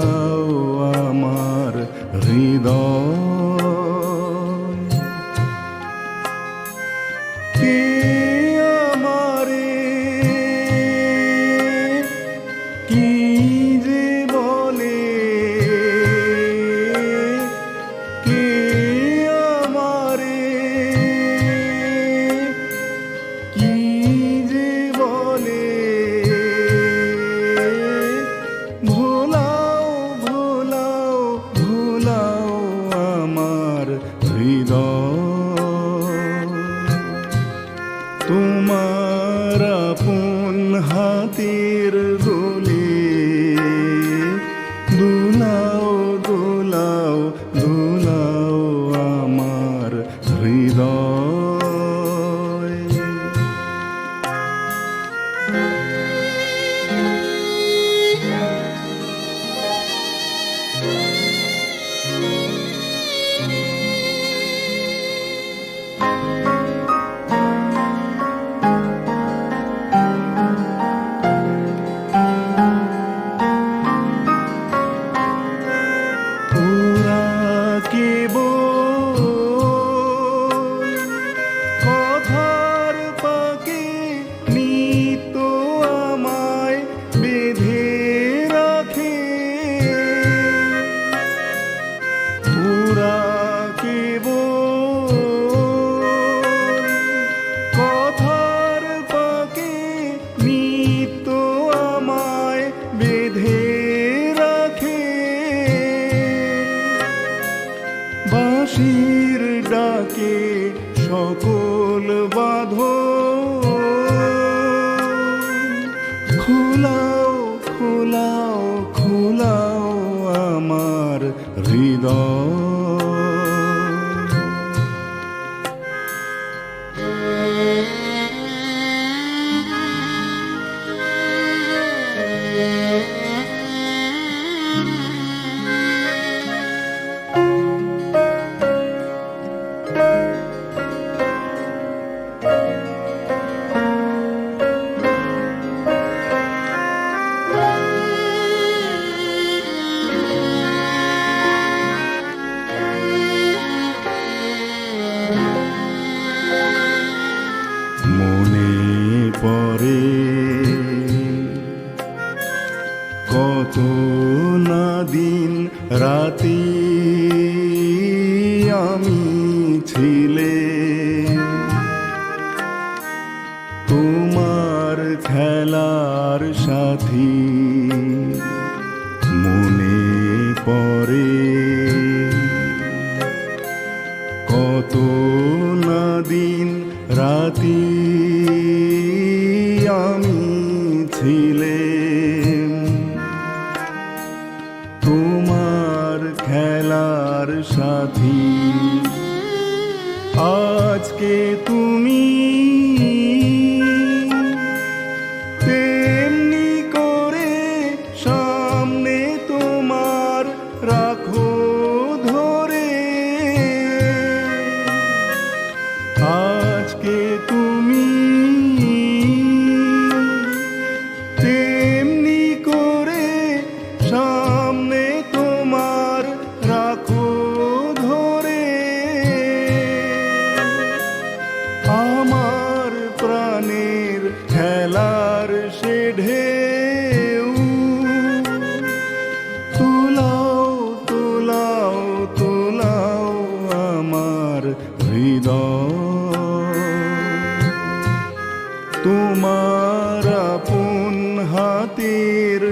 দোলাও আমার হৃদয়। হাতের সকল বাধ খোলাও খোলাও খোলাও আমার হৃদয়। না দিন রাতি আমি ছিলে। তোমার খেলার সাথী মনে পড়ে। কত না দিন রাতি আমি ছিলে। তোমার খেলার সাথী। আজকে তুমি ঢেউ। তুলাও তুলাও তুলাও আমার হৃদয়। তোমার আপন হাতের